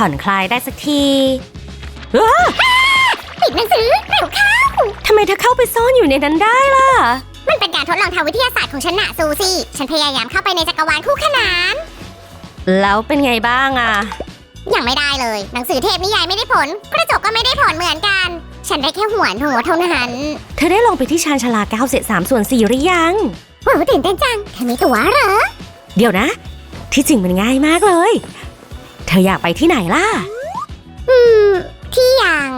ผ่อนคลายได้สักทีอ้าปิดหนังสือเร็วเข้า ทำไมเธอเข้าไปซ่อนอยู่ในนั้นได้ล่ะ มันเป็นการทดลองทางวิทยาศาสตร์ของฉันนะซูซี่ ฉันพยายามเข้าไปในจักรวาลคู่ขนาน แล้วเป็นไงบ้างอะยังไม่ได้เลย หนังสือเทพนิยายไม่ได้ผล กระจกก็ไม่ได้ผลเหมือนกัน ฉันได้แค่หัวหัวเท่านั้น เธอได้ลงไปที่ชานชาลา9เศษ3ส่วน4หรือยังว้าวตื่นเต้นจังเธอมีตั๋วเหรอ เดี๋ยวนะ ที่จริงมันง่ายมากเลย เธออยากไปที่ไหนล่ะ อืม ที่อย่าง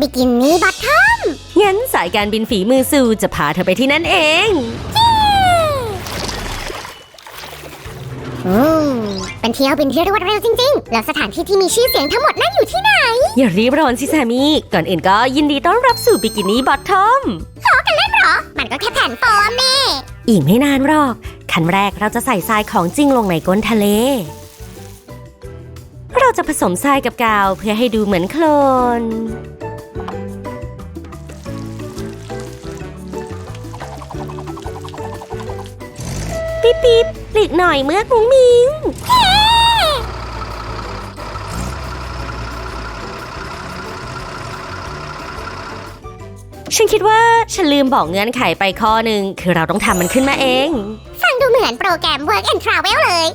บิกินี่บัตเทอร์งั้นสายการบินฝีมือซูจะพาเธอไปที่นั่นเอง อืม เป็นเที่ยวบินที่รวดเร็วจริงๆ แล้วสถานที่ที่มีชื่อเสียงทั้งหมดนั่นอยู่ที่ไหน อย่ารีบร้อนสิแซมมี่ก่อนอื่นก็ยินดีต้อนรับสู่บิกินี่บอททอมเหรอ มันก็แค่แผ่นโฟมนี่อีกไม่นานหรอก ขั้นแรกเราจะใส่ทรายของจริงลงในก้นทะเล เราจะผสมทรายกับกาวเพื่อให้ดูเหมือนโคลน ปิ๊บปิ๊บหลีกหน่อยเมื่อกมุ้งมิง ฉันคิดว่าฉันลืมบอกเงื่อนไขไปข้อหนึ่งคือเราต้องทำมันขึ้นมาเอง ฟังดูเหมือนโปรแกรม Work and Travel เลย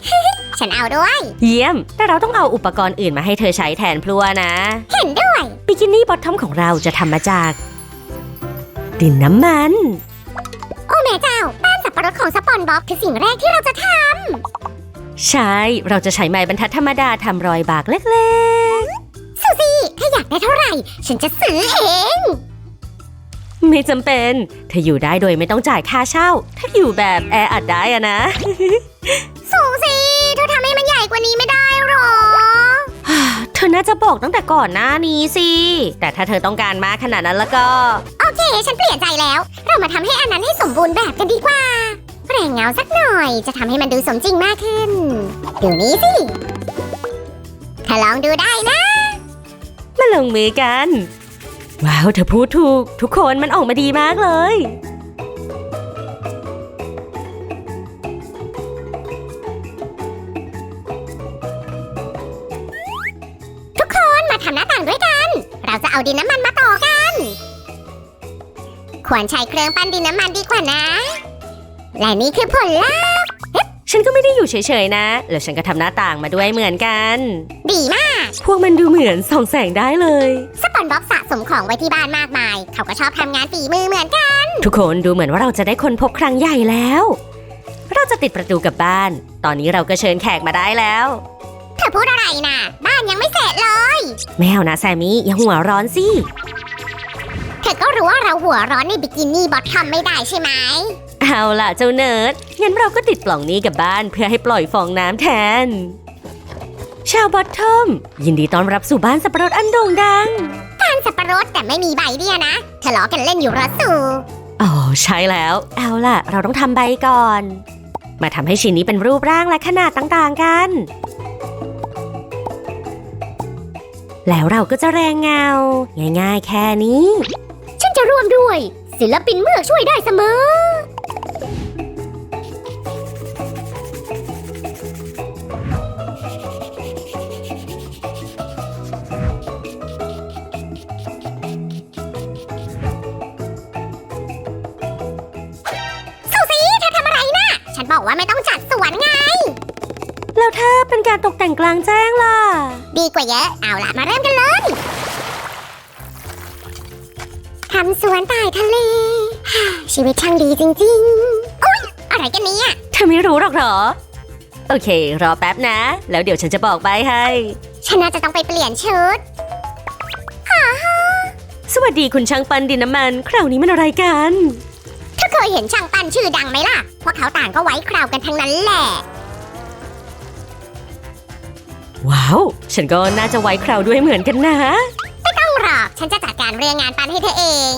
ฉันเอาด้วย เยี่ยม แต่เราต้องเอาอุปกรณ์อื่นมาให้เธอใช้แทนพลัวนะ เห็นด้วย บิกินี่บอททอมของเราจะทำมาจาก ดินน้ำมัน โอ้แม่เจ้าบ้านสับปะรดของสปอนบ๊อบคือสิ่งแรกที่เราจะทใช่ เราจะใช้ไม้บรรทัดธรรมดาทำรอยบากเล็กำซูซี่ถ้าอยากได้เท่าไหร่ ฉันจะซื้อเองๆไม่จำเป็น เธออยู่ได้โดยไม่ต้องจ่ายค่าเช่า ถ้าอยู่แบบแออัดได้อะนะ ซูซี่ กว่านี้ไม่ได้หรอ เธอน่าจะบอกตั้งแต่ก่อนหน้านี้สิ แต่ถ้าเธอต้องการมากขนาดนั้นแล้วก็ โอเค ฉันเปลี่ยนใจแล้ว เรามาทำให้อันนั้นให้สมบูรณ์แบบกันดีกว่าแรงเงาสักหน่อย จะทำให้มันดูสมจริงมากขึ้น ดูนี้สิเธอลองดูได้นะมาลงมือกัน ว้าว เธอพูดถูก ทุกคนมันออกมาดีมากเลย เราจะเอาดินน้ำมันมาต่อกัน ควรใช้เครื่องปั้นดินน้ำมันดีกว่านะ และนี่คือผลลัพธ์ฉันก็ไม่ได้อยู่เฉยๆนะ แล้วฉันก็ทำหน้าต่างมาด้วยเหมือนกัน ดีมาก พวกมันดูเหมือนส่องแสงได้เลย สปอนบ๊อบสะสมของไว้ที่บ้านมากมาย เขาก็ชอบทำงานฝีมือเหมือนกัน ทุกคนดูเหมือนว่าเราจะได้คนพบครั้งใหญ่แล้ว เราจะติดประตูกลับบ้าน ตอนนี้เราก็เชิญแขกมาได้แล้ว เธอพูดอะไรนะบ้านยังไม่เสร็จเลยแมวนะแซมมี่อย่าหัวร้อนสิ เธอก็รู้ว่าเราหัวร้อนในบิกินี่บอททอมไม่ได้ใช่ไหม เอาล่ะเจ้าเนิร์ดงั้นเราก็ติดปล่องนี้กลับบ้านเพื่อให้ปล่อยฟองน้ำแทน ชาวบอททอม ยินดีต้อนรับสู่บ้านสับปะรดอันโด่งดัง การสับปะรดแต่ไม่มีใบเดียนะทะเลาะกันเล่นอยู่เหรอสูอ๋อใช่แล้ว เอาล่ะ เราต้องทำใบก่อน มาทำให้ชิ้นนี้เป็นรูปร่างและขนาดต่างๆกัน แล้วเราก็จะแรงเงา ง่ายๆแค่นี้ ฉันจะร่วมด้วย ศิลปินเมือกช่วยได้เสมอซูซี่เธอทำอะไรนะ่ะ ฉันบอกว่าไม่ต้องจัดสวนไง แล้วถ้าเป็นการตกแต่งกลางแจ้งล่ะ ดีกว่าเยอะ เอาละมาเริ่มกันเลย ทำสวนใต้ทะเล ชีวิตช่างดีจริงๆอุ๊ยอะไรกันเนี่ยเธอไม่รู้หรอกเหรอ โอเค รอแป๊บนะ แล้วเดี๋ยวฉันจะบอกใบให้ ฉันน่าจะต้องไปเปลี่ยนชุด สวัสดีคุณช่างปั้นดินน้ำมัน คราวนี้มันอะไรกัน เธอเคยเห็นช่างปั้นชื่อดังไหมล่ะ พวกเขาต่างก็ไว้คราวกันทั้งนั้นแหละ ว้าว ฉันก็น่าจะไว้คราวด้วยเหมือนกันนะต้องหรอก ฉันจะจัดการเรื่องงานปั้นให้เธอเอง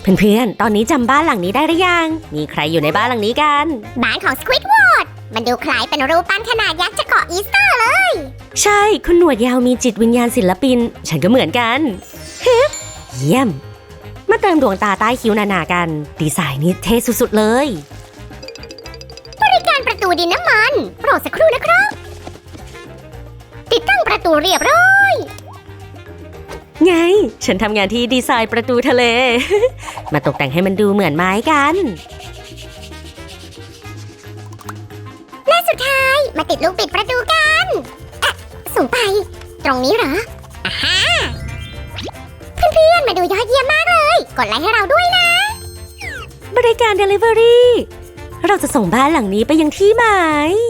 เพื่อนๆ ตอนนี้จำบ้านหลังนี้ได้หรือยัง มีใครอยู่ในบ้านหลังนี้กัน บ้านของ Squidward มันดูคล้ายเป็นรูปปั้นขนาดยักษ์จากเกาะอีสเตอร์เลย ใช่ คุณหนวดยาวมีจิตวิญญาณศิลปิน ฉันก็เหมือนกันฮึบเยี่ยม มาเติมดวงตาใต้คิ้วหนาๆกัน ดีไซน์นี้เท่สุดๆเลย บริการประตูดินน้ำมัน รอสักครู่นะครับติดตั้ง ประประตูเรียบร้อย ไง ฉันทำงานที่ดีไซน์ประตูทะเล มาตกแต่งให้มันดูเหมือนไม้กัน และสุดท้ายมาติดลูกปิดประตูกันอะสูงไป ตรงนี้เหรออ่าฮะเพื่อนๆ มาดูยอดเยี่ยมมากเลย กดไลค์ให้เราด้วยนะ บริการ Delivery เราจะส่งบ้านหลังนี้ไปยังที่หมายสุซี่ข่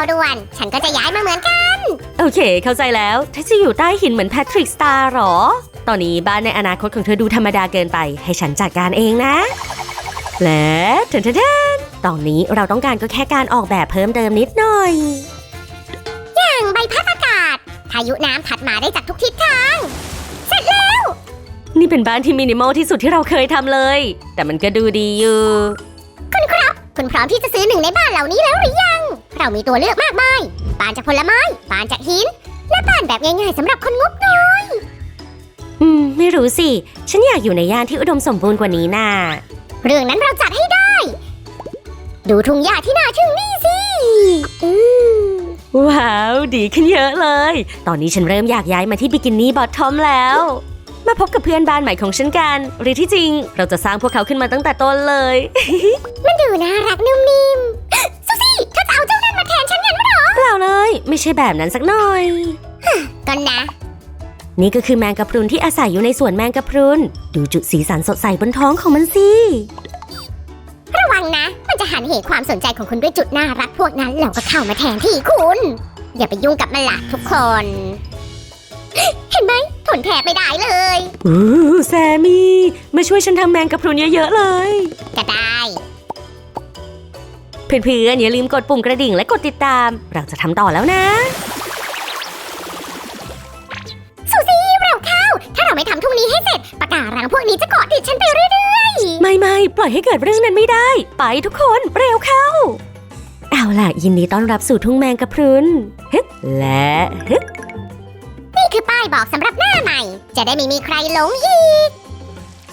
าวด่วน ฉันก็จะย้ายมาเหมือนกัน โอเค เข้าใจแล้วถ้าจะอยู่ใต้หินเหมือนแพทริกสตาร์หรอ ตอนนี้บ้านในอนาคตของเธอดูธรรมดาเกินไป ให้ฉันจัดการเองนะ และเทนเทนเทนตอนนี้เราต้องการก็แค่การออกแบบเพิ่มเติมนิดหน่อย อย่างใบพัดอากาศพายุน้ำพัดมาได้จากทุกทิศทาง เสร็จแล้ว นี่เป็นบ้านที่มินิมอลที่สุดที่เราเคยทำเลย แต่มันก็ดูดีอยู่ คุณครับ คุณพร้อมที่จะซื้อหนึ่งในบ้านเหล่านี้แล้วหรือยัง เรามีตัวเลือกมากมายบ้านจากผลไม้บ้านจากหิน และบ้านแบบง่ายๆสำหรับคนงบน้อยอืม ไม่รู้สิ ฉันอยากอยู่ในย่านที่อุดมสมบูรณ์กว่านี้น่ะ เรื่องนั้นเราจัดให้ได้ ดูทุ่งหญ้าที่น่าทึ่งนี่สิอืมว้าว ดีขึ้นเยอะเลย ตอนนี้ฉันเริ่มอยากย้ายมาที่บิกินี่บอททอมแล้ว มาพบกับเพื่อนบ้านใหม่ของฉันกัน หรือที่จริง เราจะสร้างพวกเขาขึ้นมาตั้งแต่ต้นเลย มันดูน่ารักนุ่มนิ่ม ใช่แบบนั้นสักหน่อยกันนะ นี่ก็คือแมงกะพรุนที่อาศัยอยู่ในสวนแมงกะพรุน ดูจุดสีสันสดใสบนท้องของมันสิ ระวังนะ มันจะหันเหความสนใจของคุณด้วยจุดน่ารักพวกนั้นแล้วก็เข้ามาแทนที่คุณ อย่าไปยุ่งกับมันละทุกคน เห็นไหมทนแทบไม่ได้เลย อู้แซมมี่ มาช่วยฉันทำแมงกะพรุนเยอะๆเลย ก็ได้ เพื่อนๆอย่าลืมกดปุ่มกระดิ่งและกดติดตาม เราจะทำต่อแล้วนะ ซูซี่เราเข้า ถ้าเราไม่ทำทุ่งนี้ให้เสร็จปากการังพวกนี้จะเกาะติดฉันไปเรื่อยไม่ไม่ปล่อยให้เกิดเรื่องนั้นไม่ได้ ไปทุกคนเร็วเข้า เอาล่ะ ยินดีต้อนรับสู่ทุ่งแมงกะพรุนฮึบและฮึบๆ นี่คือป้ายบอกสำหรับหน้าใหม่ จะได้ไม่มีใครหลงอีก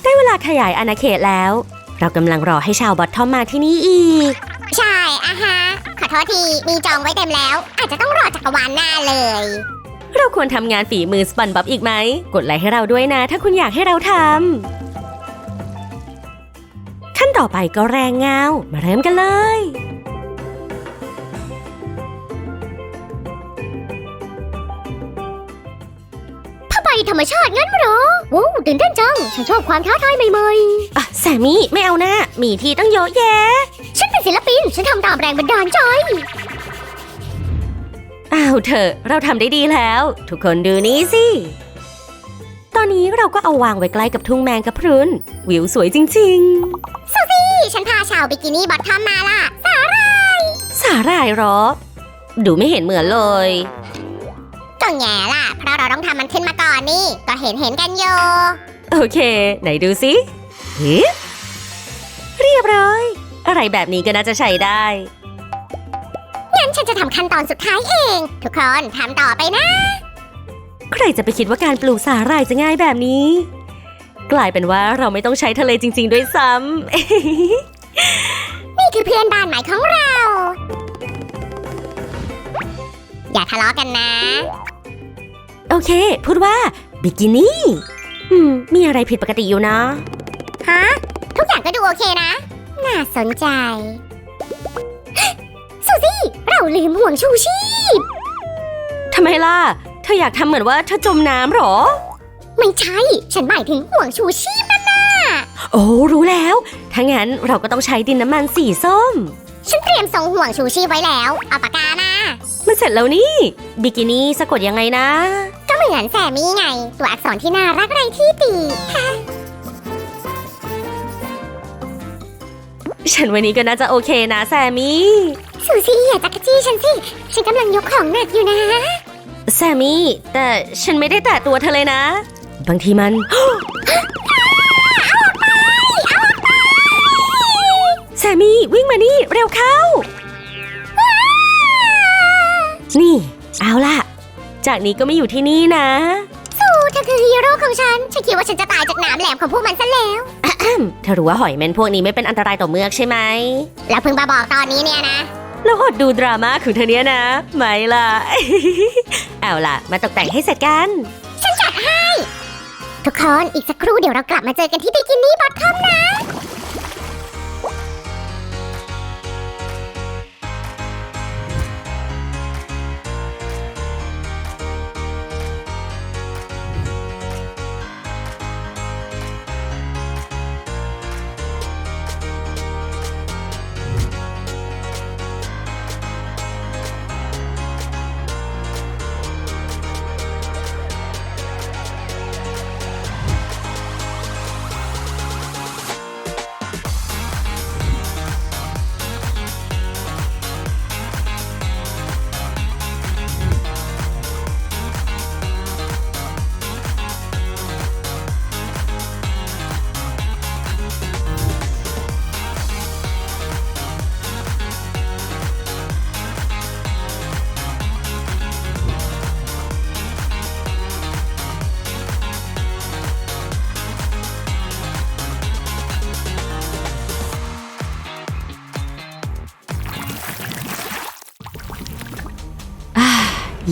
ได้เวลาขยายอาณาเขตแล้ว เรากำลังรอให้ชาวบอททอมมาที่นี่อีก ใช่อะฮะ ขอโทษที มีจองไว้เต็มแล้ว อาจจะต้องรอจักรวาลหน้าเลย เราควรทำงานฝีมือสปันบ๊อบอีกไหม กดไลค์ให้เราด้วยนะ ถ้าคุณอยากให้เราทำขั้นต่อไปก็แรงเงา มาเริ่มกันเลยผ้าใบธรรมชาติงั้นเหรอโว้วตื่นเต้นจัง ฉันชอบความท้าทายใหม่อะแซมมี่ไม่เอานะมีที่ตั้งเยอะแยะๆ ฉันเป็นศิลปิน ฉันทำตามแรงบันดาลใจ อ้าวเถอะเราทำได้ดีแล้ว ทุกคนดูนี่สิ ตอนนี้เราก็เอาวางไว้ใกล้กับทุ่งแมงกะพรุน วิวสวยจริงนี่ฉันพาชาวบิกินี่บอททอมมาล่ะๆสาหร่ายเหรอ ดูไม่เห็นเหมือนเลย ก็แง่ล่ะ เพราะเราต้องทำมันขึ้นมาก่อนนี่ ก็เห็นเห็นๆกันโยโอเค ไหนดูสิเฮ้เรียบร้อย อะไรแบบนี้ก็น่าจะใช้ได้ งั้นฉันจะทำขั้นตอนสุดท้ายเอง ทุกคนทำต่อไปนะ ใครจะไปคิดว่าการปลูกสาหร่ายจะง่ายแบบนี้ กลายเป็นว่าเราไม่ต้องใช้ทะเลจริง ๆ ด้วยซ้ำ นี่คือเพื่อนบ้านใหม่ของเรา อย่าทะเลาะกันนะ โอเค พูดว่าบิกินี่ อืม มีอะไรผิดปกติอยู่นะ ฮะ ทุกอย่างก็ดูโอเคนะ น่าสนใจ ซูซี่ เราลืมห่วงชูชีพ ทำไมล่ะ เธออยากทำเหมือนว่าเธอจมน้ำเหรอ ไม่ใช่ ฉันหมายถึงห่วงชูชีพนั่นน่ะ โอ้รู้แล้ว ถ้างั้นเราก็ต้องใช้ดินน้ำมันสีส้ม ฉันเตรียมส่งห่วงชูชีพไว้แล้ว เอาปากกามา มันเสร็จแล้วนี่ บิกินี่สะกดยังไงนะ ก็เหมือนแซมมี่ไง ตัวอักษรที่น่ารักไรที่ตี ฉันวันนี้ก็น่าจะโอเคนะแซมมี่ซูซี่อย่าจักรจี้ฉันสิ ฉันกำลังยกของหนักอยู่นะ แซมมี่ แต่ฉันไม่ได้แตะตัวเธอเลยนะ บางทีมัน แซมมี่วิ่งมานี่ เร็วเข้า นี่ เอาล่ะ จากนี้ก็ไม่อยู่ที่นี่นะ สู้เธอคือฮีโร่ของฉัน ฉันคิดว่าฉันจะตายจากหนามแหลมของพวกมันซะแล้ว เธอรู้ว่าหอยเม่นพวกนี้ไม่เป็นอันตรายต่อเมือกใช่ไหม แล้วเพิ่งมาบอกตอนนี้เนี่ยนะแล้วอดดูดราม่าของเธอเนี้ยนะ ไม่ล่ะ เอาล่ะ มาตกแต่งให้เสร็จกัน ทุกคนอีกสักครู่เดี๋ยวเรากลับมาเจอกันที่บิกินี่บอททอมนะ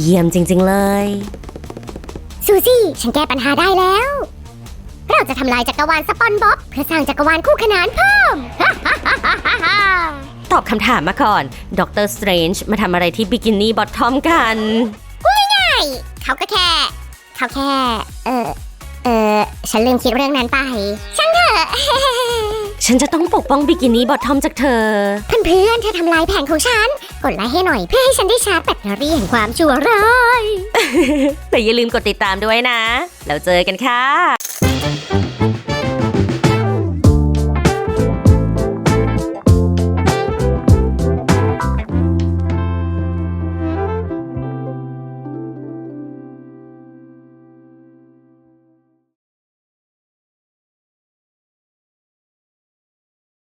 เยี่ยมจริง ๆ เลย ซูซี่ ฉันแก้ปัญหาได้แล้ว เราจะทำลายจักรวาลสปอนบ๊อบเพื่อสร้างจักรวาลคู่ขนานเพิ่ม ตอบคำถามมาก่อนดรสเตรนจ์มาทำอะไรที่บิกินี่บอททอมกันใช่เขาก็แค่ เขาแค่ เออเออฉันลืมคิดเรื่องนั้นไปช่างเถอะ ฉันจะต้องปกป้องบิกินี่บอททอมจากเธอเพื่อนๆเธอทำลายแผนของฉัน กดไลค์ให้หน่อยเพื่อให้ฉันได้ชาร์จแบตเตอรี่แห่งความชั่วร้าย แต่อย่าลืมกดติดตามด้วยนะ แล้วเจอกันค่ะ